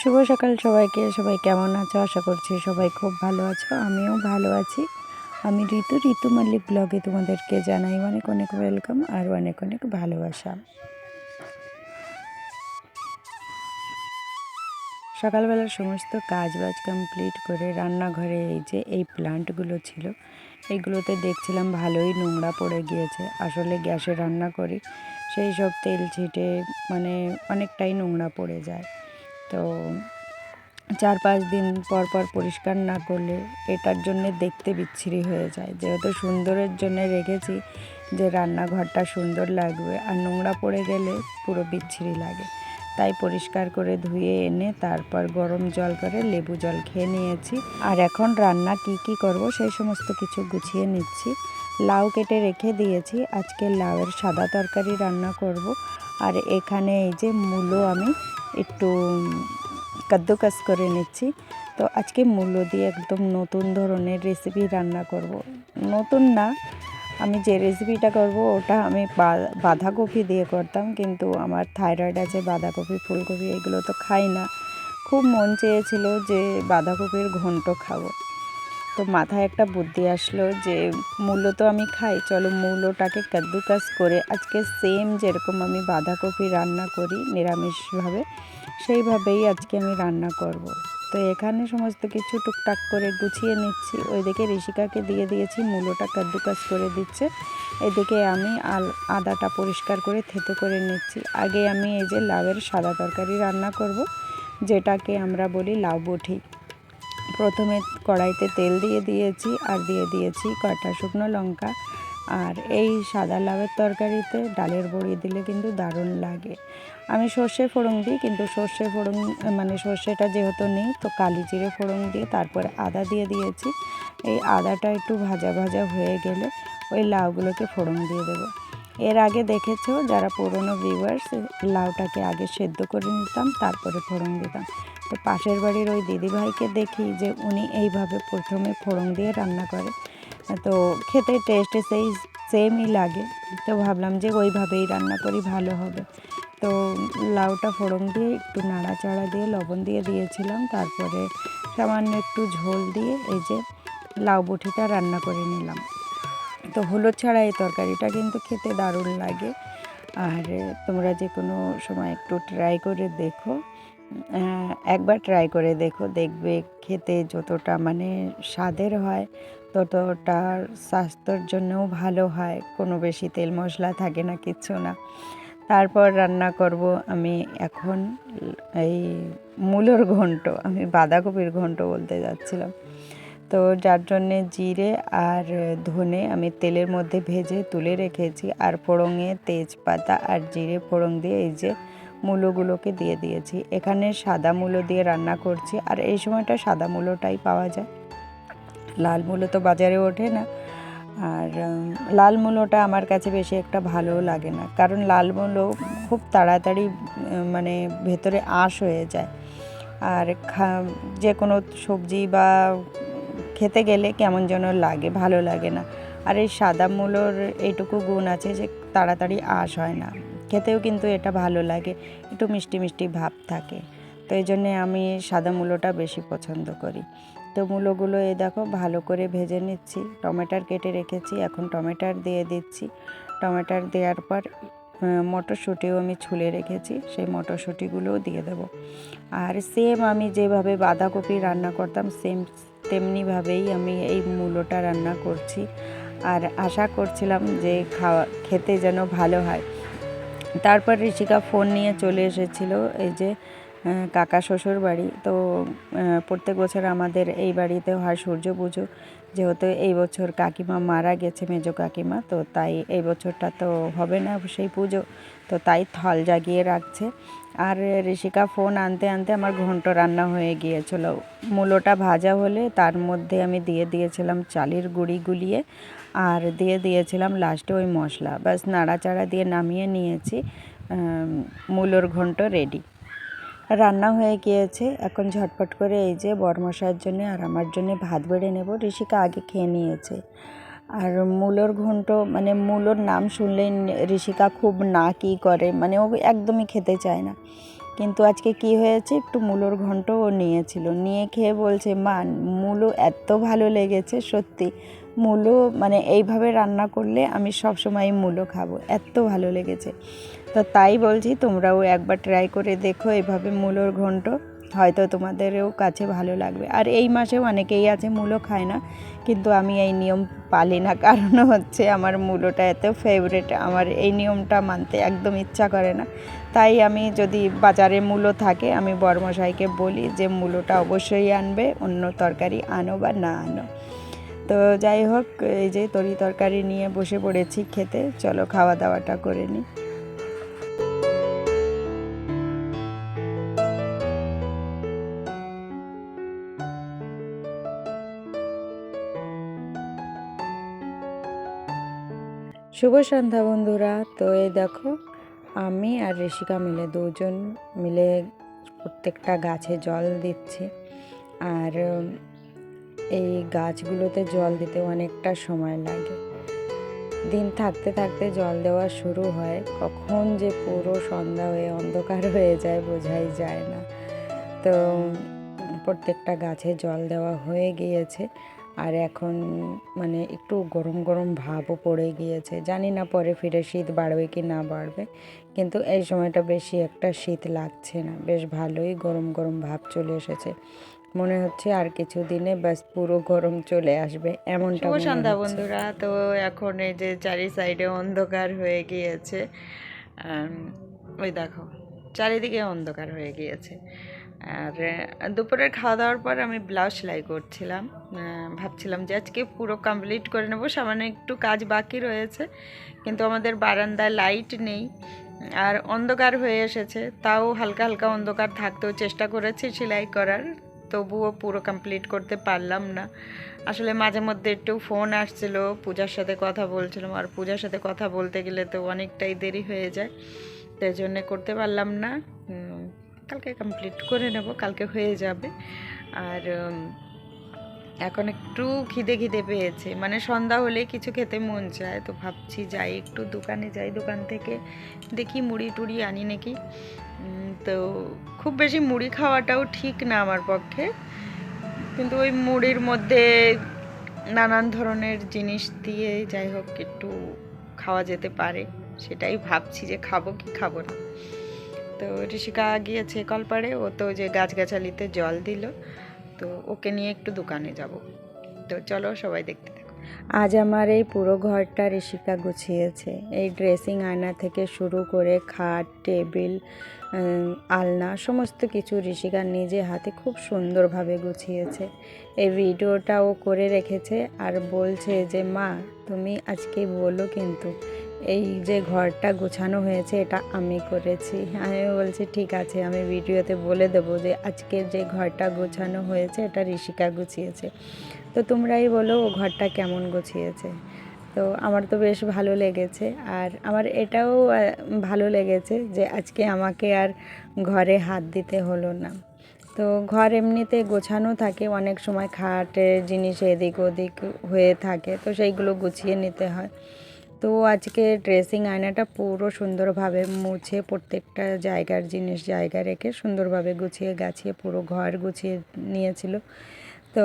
শুভ সকাল সবাইকে। সবাই কেমন আছো? আশা করছি সবাই খুব ভালো আছো। আমিও ভালো আছি। আমি ঋতু ঋতু মল্লিক ব্লগে তোমাদেরকে জানাই অনেক অনেক ওয়েলকাম আর অনেক অনেক ভালোবাসা। সকালবেলার সমস্ত কাজ বাজ কমপ্লিট করে রান্নাঘরে এই যে এই প্লান্টগুলো ছিল এইগুলোতে দেখছিলাম ভালোই নোংরা পড়ে গিয়েছে। আসলে গ্যাসে রান্না করি, সেই সব তেল ছিটে মানে অনেকটাই নোংরা পড়ে যায়। তো চার পাঁচ দিন পর পর পরিষ্কার না করলে এটার জন্যে দেখতে বিচ্ছিরি হয়ে যায়। যেহেতু সুন্দরের জন্য রেখেছি যে রান্নাঘরটা সুন্দর লাগবে আর নোংরা পড়ে গেলে পুরো বিচ্ছিরি লাগে। তাই পরিষ্কার করে ধুয়ে এনে তারপর গরম জল করে লেবু জল খেয়ে নিয়েছি। আর এখন রান্না কি কি করব সেই সমস্ত কিছু গুছিয়ে নিচ্ছি। লাউ কেটে রেখে দিয়েছি। আজকে লাউয়ের সাদা তরকারি রান্না করব। আর এখানে এই যে মূলো আমি একটু কাদ্দুকাস করে নিচ্ছি। তো আজকে মূল্য দিয়ে একদম নতুন ধরনের রেসিপি রান্না করব। নতুন না, আমি যে রেসিপিটা করব ওটা আমি বাঁধাকপি দিয়ে করতাম, কিন্তু আমার থাইরয়েড আছে, বাঁধাকপি, ফুলকপি এগুলো তো খাই না। খুব মন চেয়েছিল যে বাঁধাকপির ঘন্ট খাব। তো মাথায় একটা বুদ্ধি আসলো যে মূল্য তো আমি খাই, চলো মূলোটাকে কাদ্দুকাস করে আজকে সেম যেরকম আমি বাঁধাকপি রান্না করি নিরামিষভাবে, সেইভাবেই আজকে আমি রান্না করব। তো এখানে সমস্ত কিছু টুকটাক করে গুছিয়ে নিচ্ছি। ওইদিকে ঋষিকাকে দিয়ে দিয়েছি, মূলোটা কাদ্দুকাস করে দিচ্ছে। এদিকে আমি আল, আদাটা পরিষ্কার করে থেতো করে নিচ্ছি। আগে আমি এই যে লাউয়ের সাদা তরকারি রান্না করব, যেটাকে আমরা বলি লাউ বটি। প্রথমে কড়াইতে তেল দিয়ে দিয়েছি আর দিয়ে দিয়েছি কয়টা শুকনো লঙ্কা। আর এই সাদা লাউয়ের তরকারিতে ডালের বড়ি দিলে কিন্তু দারুণ লাগে। আমি সর্ষে ফোড়ন দিই, কিন্তু সর্ষে ফোড়ন মানে সর্ষেটা যেহেতু নেই, তো কালি জিরে ফোড়ন দিয়ে তারপরে আদা দিয়ে দিয়েছি। এই আদাটা একটু ভাজা ভাজা হয়ে গেলে ওই লাউগুলোকে ফোড়ন দিয়ে দেবো। এর আগে দেখেছ, যারা পুরনো ভিউয়ার্স লাউটাকে আগে সেদ্ধ করে নিতাম, তারপরে ফোড়ন দিতাম। তো পাশের বাড়ির ওই দিদিভাইকে দেখি যে উনি এইভাবে প্রথমে ফোড়ন দিয়ে রান্না করে। তো খেতে টেস্টে সেই সেমই লাগে। তো ভাবলাম যে ওইভাবেই রান্না করি, ভালো হবে। তো লাউটা ফোড়ন দিয়ে একটু নাড়াচাড়া দিয়ে লবণ দিয়ে দিয়েছিলাম। তারপরে সামান্য একটু ঝোল দিয়ে এই যে লাউ বটিটা রান্না করে নিলাম। তো হলুদ ছাড়া এই তরকারিটা কিন্তু খেতে দারুণ লাগে। আর তোমরা যে কোনো সময় একটু ট্রাই করে দেখো। একবার ট্রাই করে দেখো, দেখবে খেতে যতটা মানে স্বাদের হয় ততটা স্বাস্থ্যর জন্যও ভালো হয়, কোনো বেশি তেল মশলা থাকে না, কিচ্ছু না। তারপর রান্না করব আমি এখন এই মূলোর ঘন্ট, আমি বাঁধাকপির ঘন্ট বলতে যাচ্ছিলাম। তো যার জন্যে জিরে আর ধনে আমি তেলের মধ্যে ভেজে তুলে রেখেছি, আর ফোড়ঙে তেজপাতা আর জিরে ফোড়ং দিয়ে এই যে মূলোগুলোকে দিয়ে দিয়েছি। এখানে সাদা মূলো দিয়ে রান্না করছি। আর এই সময়টা সাদা মূলোটাই পাওয়া যায়। লাল মূলো তো বাজারে ওঠে না। আর লাল মূলোটা আমার কাছে বেশি একটা ভালো লাগে না। কারণ লাল মূলো খুব তাড়াতাড়ি মানে ভেতরে আঁশ হয়ে যায়। আর যে কোনো সবজি বা খেতে গেলে কেমন যেন লাগে, ভালো লাগে না। আর এই সাদা মূলোর এইটুকু গুণ আছে যে তাড়াতাড়ি আঁশ হয় না। খেতেও কিন্তু এটা ভালো লাগে। একটু মিষ্টি মিষ্টি ভাব থাকে। তো এই জন্যে আমি সাদা মূলোটা বেশি পছন্দ করি। তো মূলোগুলো এই দেখো ভালো করে ভেজে নিচ্ছি। টমেটার কেটে রেখেছি, এখন টমেটার দিয়ে দিচ্ছি। টমেটার দেওয়ার পর মটরশুঁটিও আমি ছুলে রেখেছি, সেই মটরশুঁটিগুলোও দিয়ে দেবো। আর সেম আমি যেভাবে বাঁধাকপি রান্না করতাম সেম তেমনিভাবেই আমি এই মূলোটা রান্না করছি। আর আশা করছিলাম যে খাওয়া, খেতে যেন ভালো হয়। তারপর ঋষিকা ফোন নিয়ে চলে এসেছিল, এই যে কাকা শ্বশুর বাড়ি। তো প্রত্যেক বছর আমাদের এই বাড়িতে হয় সূর্য পুজো। যেহেতু এই বছর কাকিমা মারা গেছে, মেজো কাকিমা, তো তাই এই বছরটা তো হবে না সেই পুজো। তো তাই থল জাগিয়ে রাখছে। আর ঋষিকা ফোন আনতে আনতে আমার ঘন্ট রান্না হয়ে গিয়েছিল। মূলোটা ভাজা হলে তার মধ্যে আমি দিয়ে দিয়েছিলাম চালের গুঁড়ি গুলিয়ে। আর দিয়ে দিয়েছিলাম লাস্টে ওই মশলা। ব্যাস, নাড়াচাড়া দিয়ে নামিয়ে নিয়েছি মূলোর ঘন্ট রেডি রান্না হয়ে গিয়েছে। এখন ঝটপট করে এই যে বরমশাইয়ের জন্য আর আমার জন্য ভাত বেড়ে নেব। ঋষিকা আগে খেয়ে নিয়েছে। আর মূলোর ঘন্ট মানে মূলোর নাম শুনলেই ঋষিকা খুব না কি করে মানে ও একদমই খেতে চায় না। কিন্তু আজকে কি হয়েছে? একটু মূলোর ঘন্ট ও নিয়েছিল। নিয়ে খেয়ে বলছে, মা, মূলো এত ভালো লেগেছে, সত্যি। মূলো মানে এইভাবে রান্না করলে আমি সব সময় মূলো খাব। এত ভালো লেগেছে। তো তাই বলছি, তোমরাও একবার ট্রাই করে দেখো এইভাবে মূলোর ঘন্ট। হয়তো তোমাদেরও কাছে ভালো লাগবে। আর এই মাসেও অনেকেই আছে মূলো খায় না, কিন্তু আমি এই নিয়ম পালি না। কারণ হচ্ছে আমার মূলোটা এত ফেভারেট আমার এই নিয়মটা মানতে একদম ইচ্ছা করে না। তাই আমি যদি বাজারে মূলো থাকে, আমি বরমশাইকে বলি যে, মূলোটা অবশ্যই আনবে, অন্য তরকারি আনো বা না আনো। তো যাই হোক, এই যে তরি তরকারি নিয়ে বসে পড়েছি খেতে। চলো খাওয়া দাওয়াটা করে নিই শুভ সন্ধ্যা বন্ধুরা। তো এই দেখো, আমি আর ঋষিকা মিলে দুজন মিলে প্রত্যেকটা গাছে জল দিচ্ছি। আর এই গাছগুলোতে জল দিতে অনেকটা সময় লাগে। দিন থাকতে থাকতে জল দেওয়া শুরু হয়, কখন যে পুরো সন্ধ্যা হয়ে অন্ধকার হয়ে যায় বোঝাই যায় না। তো প্রত্যেকটা গাছে জল দেওয়া হয়ে গিয়েছে আর এখন মানে একটু গরম গরম ভাবও পড়ে গিয়েছে। জানি না পরে ফিরে শীত বাড়বে কি না বাড়বে, কিন্তু এই সময়টা বেশি একটা শীত লাগছে না। বেশ ভালোই গরম গরম ভাব চলে এসেছে। মনে হচ্ছে আর কিছু দিনে ব্যাস পুরো গরম চলে আসবে এমনটা সন্ধ্যা বন্ধুরা। তো এখন এই যে চারি সাইডে অন্ধকার হয়ে গিয়েছে ওই দেখো চারিদিকে অন্ধকার হয়ে গিয়েছে। আর দুপুরের খাওয়া দাওয়ার পর আমি ব্লাউজ সেলাই করছিলাম। ভাবছিলাম যে আজকে পুরো কমপ্লিট করে নেব সামান্য একটু কাজ বাকি রয়েছে কিন্তু আমাদের বারান্দায় লাইট নেই। আর অন্ধকার হয়ে এসেছে তাও হালকা হালকা অন্ধকার থাকতেও চেষ্টা করেছি সেলাই করার। তবুও পুরো কমপ্লিট করতে পারলাম না। আসলে মাঝে মধ্যে একটু ফোন আসছিল, পূজার সাথে কথা বলছিলাম, আর পূজার সাথে কথা বলতে গেলে তো অনেকটাই দেরি হয়ে যায়। তাই জন্য করতে পারলাম না। কালকে কমপ্লিট করে নেব, কালকে হয়ে যাবে। আর এখন একটু খিদে খিদে পেয়েছে। মানে সন্ধ্যা হলে কিছু খেতে মন চায়, তো ভাবছি যাই একটু দোকানে যাই, দোকান থেকে দেখি মুড়ি টুড়ি আনি নাকি। তো খুব বেশি মুড়ি খাওয়াটাও ঠিক না আমার পক্ষে। কিন্তু ওই মুড়ির মধ্যে নানান ধরনের জিনিস দিয়ে যাই হোক একটু খাওয়া যেতে পারে, সেটাই ভাবছি যে খাব কি খাব না। তো ঋষিকা গিয়েছে কলপাড়ে, ও তো যে গাছগাছালিতে জল দিল। তো ওকে নিয়ে একটু দোকানে যাব। তো চলো সবাই দেখতে থাকো। আজ আমার এই পুরো ঘরটা ঋষিকা গুছিয়েছে। এই ড্রেসিং আয়না থেকে শুরু করে খাট, টেবিল আলনা, সমস্ত কিছু ঋষিকা নিজে হাতে খুব সুন্দরভাবে গুছিয়েছে। এই ভিডিওটা ও করে রেখেছে আর বলছে যে, মা, তুমি আজকে বলো কিন্তু এই যে ঘরটা গোছানো হয়েছে, এটা আমি করেছি। আমি বলছি, ঠিক আছে, আমি ভিডিওতে বলে দেবো যে আজকের যে ঘরটা গোছানো হয়েছে, এটা ঋষিকা গুছিয়েছে। তো তোমরাই বলো ও ঘরটা কেমন গুছিয়েছে? তো আমার তো বেশ ভালো লেগেছে। আর আমার এটাও ভালো লেগেছে যে আজকে আমাকে আর ঘরে হাত দিতে হলো না। তো ঘর এমনিতে গোছানো থাকে, অনেক সময় খাটের জিনিস এদিক ওদিক হয়ে থাকে, তো সেইগুলো গুছিয়ে নিতে হয়। তো আজকে ড্রেসিং আয়নাটা পুরো সুন্দরভাবে মুছে প্রত্যেকটা জায়গার জিনিস জায়গা রেখে সুন্দরভাবে গুছিয়ে গাছিয়ে পুরো ঘর গুছিয়ে নিয়েছিল। তো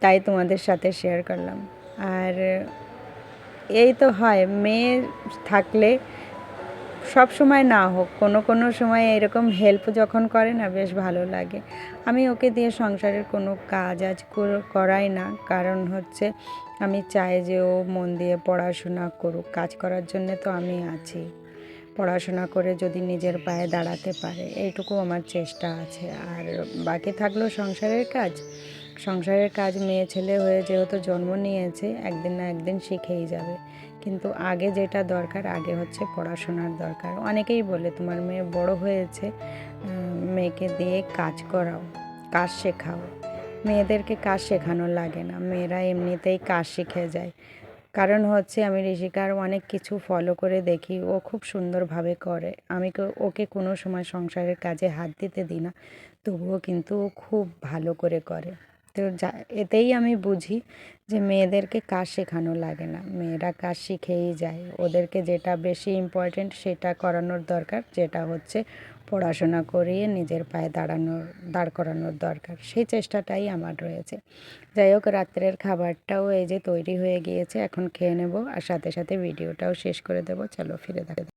তাই তোমাদের সাথে শেয়ার করলাম। আর এই তো হয়, মেয়ে থাকলে সব সময় না হোক, কোনো কোনো সময় এরকম হেল্প যখন করে না, বেশ ভালো লাগে। আমি ওকে দিয়ে সংসারের কোনো কাজ আজ করাই না। কারণ হচ্ছে আমি চাই যে ও মন দিয়ে পড়াশোনা করুক। কাজ করার জন্য তো আমি আছি। পড়াশোনা করে যদি নিজের পায়ে দাঁড়াতে পারে, এইটুকু আমার চেষ্টা আছে। আর বাকি থাকল সংসারের কাজ। সংসারের কাজ মেয়ে ছেলে হয়ে যেহেতু জন্ম নিয়েছে, একদিন না একদিন শিখেই যাবে। কিন্তু আগে যেটা দরকার, আগে হচ্ছে পড়াশোনার দরকার। অনেকেই বলে তোমার মেয়ে বড় হয়েছে মেয়েকে দিয়ে কাজ করাও, কাজ শেখাও। মেয়েদেরকে কাজ শেখানো লাগে না, মেয়েরা এমনিতেই কাজ শিখে যায়। কারণ হচ্ছে আমি ঋষিকার অনেক কিছু ফলো করে দেখি, ও খুব সুন্দরভাবে করে। আমি ওকে কোনো সময় সংসারের কাজে হাত দিতে দিই না, তবুও কিন্তু ও খুব ভালো করে করে। তো যা, এতেই আমি বুঝি যে মেয়েদেরকে কাজ শেখানো লাগে না। মেয়েরা কাজ শিখেই যায়। ওদেরকে যেটা বেশি ইম্পর্টেন্ট সেটা করানোর দরকার, যেটা হচ্ছে পড়াশোনা করিয়ে নিজের পায়ে দাঁড়ানোর দাঁড় করানোর দরকার। সেই চেষ্টাটাই আমার রয়েছে। যাই হোক, রাত্রের খাবারটাও এই যে তৈরি হয়ে গিয়েছে, এখন খেয়ে নেব আর সাথে সাথে ভিডিওটাও শেষ করে দেবো। চলো, ফিরে দেখে